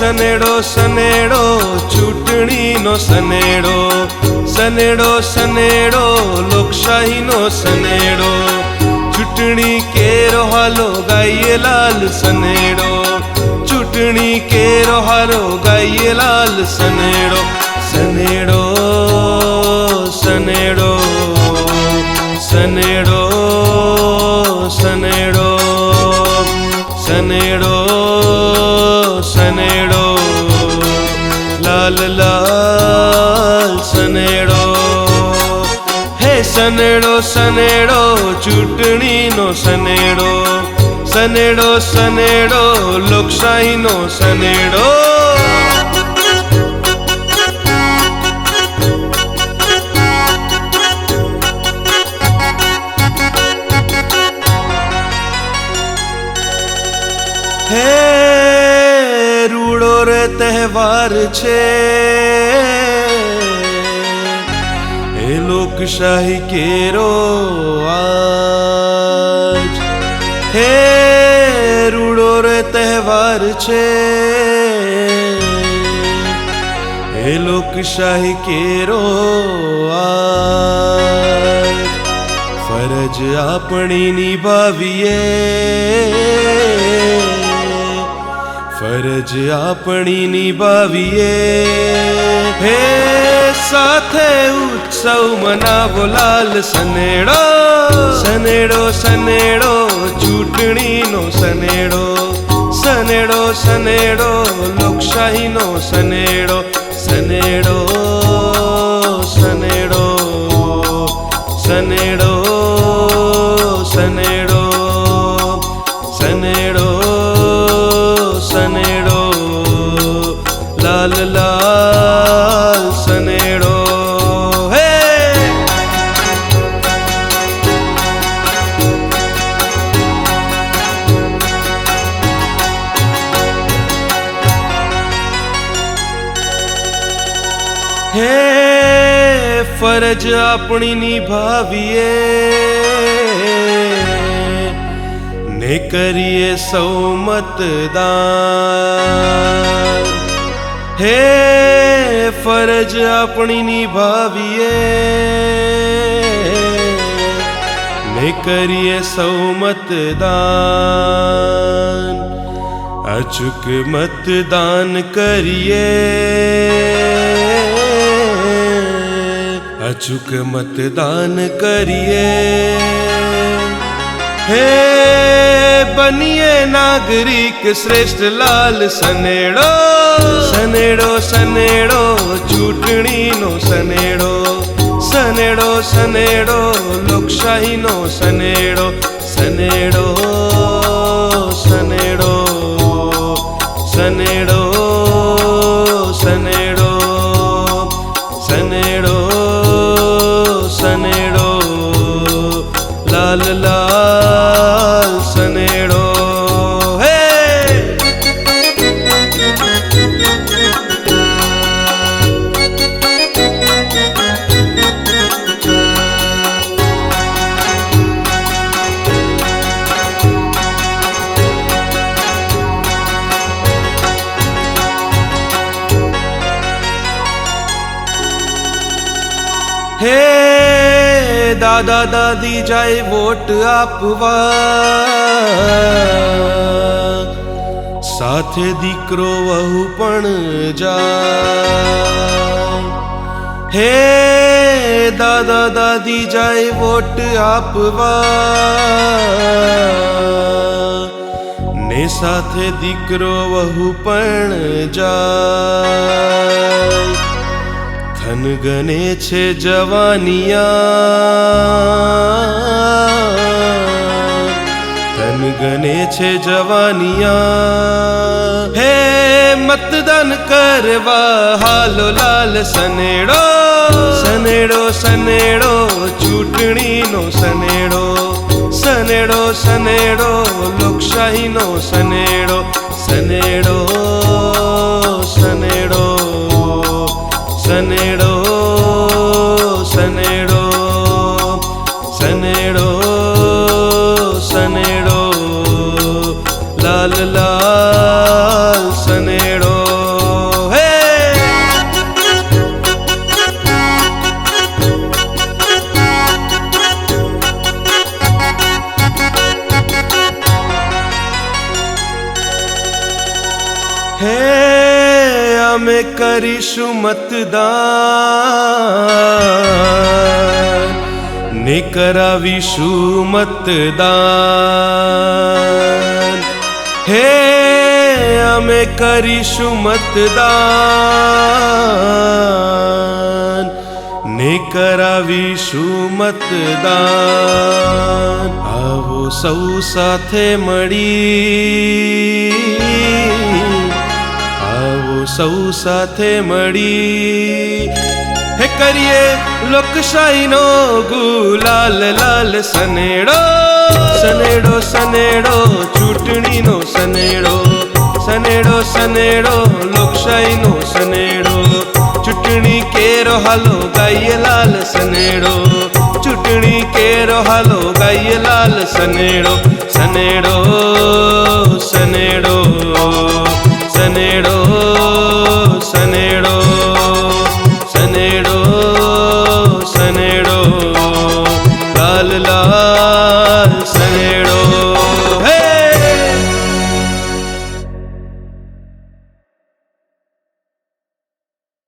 સનેડો સનેડો ચૂંટણીનો સનેડો સનેડો સનેડો લોકશાહીનો સનેડો ચૂંટણી કેરો હાલો ગાઈએ લાલ સનેડો ચૂંટણી કેરો હાલો ગાઈએ લાલ સનેડો સનેડો સનેડો સનેડો સનેડો સનેડો સનેડો લાલ લાલ સનેડો હે સનેડો સનેડો ચૂંટણીનો સનેડો સનેડો સનેડો લોકશાહીનો સનેડો રે તહેવાર છે. એ લોકશાહી કેરો આજ. હે રૂડો રે તહેવાર છે. એ લોકશાહી કેરો આજ. ફરજ આપણી નિભાવીએ. ફરજ આપણી નિભાવીએ. હે, સાથે ઉત્સવ મનાવો લાલ સનેડો. સનેડો સનેડો, ચૂંટણીનો સનેડો. સનેડો સનેડો, લોકશાહીનો સનેડો. સનેડો ફરજ આપણી નિભાવીએ ને કરીએ સૌ મતદાન. હે ફરજ આપણી નિભાવીએ ને કરીએ સૌ મતદાન. અચૂક મતદાન કરીએ. અચૂક મતદાન કરીએ હે બનીએ નાગરિક શ્રેષ્ઠ લાલ સનેડો સનેડો સનેડો ચૂંટણીનો સનેડો સનેડો સનેડો લોકશાહીનો સનેડો સનેડો દાદા દાદી જાય વોટ આપવા. સાથે દીકરો વહુ પણ જાય. હે દાદા દાદી જાય વોટ આપવા. ને સાથે દીકરો વહુ પણ જાય. ધન ગને છે જવાનિયા. ધન ગને છે જવાનિયા. હે મતદાન કરવા હાલો લાલ સનેડો. સનેડો સનેડો, ચૂંટણીનો સનેડો. સનેડો સનેડો, લોકશાહીનો સનેડો. સનેડો સનેડો સનેડો સનેડો સનેડો. લાલ લાલ સનેડો. હે! કરીશું મતદાન. ને કરાવીશું મતદાન. હે, અમે કરીશું મતદાન. ને કરાવીશું મતદાન. આવો સૌ સાથે મળી. સૌ સાથે મળી. હે કરીએ લોકશાહીનો ગુલાલ, લાલ સનેડો. સનેડો સનેડો, ચૂંટણીનો સનેડો. સનેડો સનેડો, લોકશાહીનો સનેડો. ચૂંટણી કેરો હાલો ગાઈએ લાલ સનેડો. ચૂંટણી કેરો હાલો ગાઈએ લાલ સનેડો. સનેડો સનેડો સનેડો.